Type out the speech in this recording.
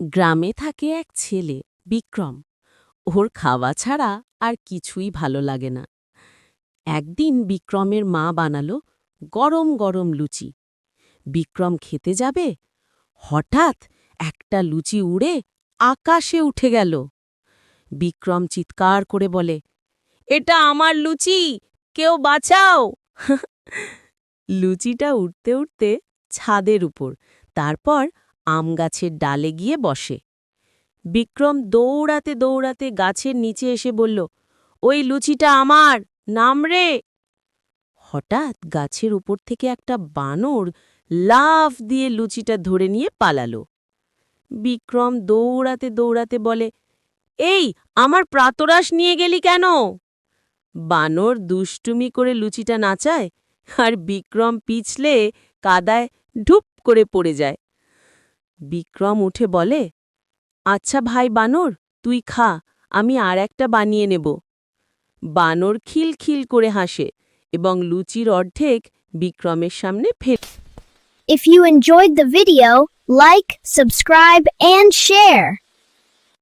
গ্রামে থাকে এক ছেলে, বিক্রম। ওর খাওয়া ছাড়া আর কিছুই ভালো লাগে না। একদিন বিক্রমের মা বানালো গরম গরম লুচি। বিক্রম খেতে যাবে, হঠাৎ একটা লুচি উড়ে আকাশে উঠে গেল। বিক্রম চিৎকার করে বলে, এটা আমার লুচি, কেউ বাঁচাও! লুচিটা উঠতে উঠতে ছাদের উপর, তারপর আম গাছের ডালে গিয়ে বসে। বিক্রম দৌড়াতে দৌড়াতে গাছের নিচে এসে বলল, ওই লুচিটা আমার, নাম রে! হঠাৎ গাছের উপর থেকে একটা বানর লাফ দিয়ে লুচিটা ধরে নিয়ে পালালো। বিক্রম দৌড়াতে দৌড়াতে বলে, এই, আমার প্রাতরাস নিয়ে গেলি কেন? বানর দুষ্টুমি করে লুচিটা নাচায় আর বিক্রম পিছলে কাদায় ঢুপ করে পড়ে যায়। বিক্রম উঠে বলে আচ্ছা ভাই বানর, তুই খা, আমি আর একটা বানিয়ে নেব বানর খিলখিল করে হাসে এবং লুচির অর্ধেক বিক্রমের সামনে fail if you enjoyed the video like subscribe and share.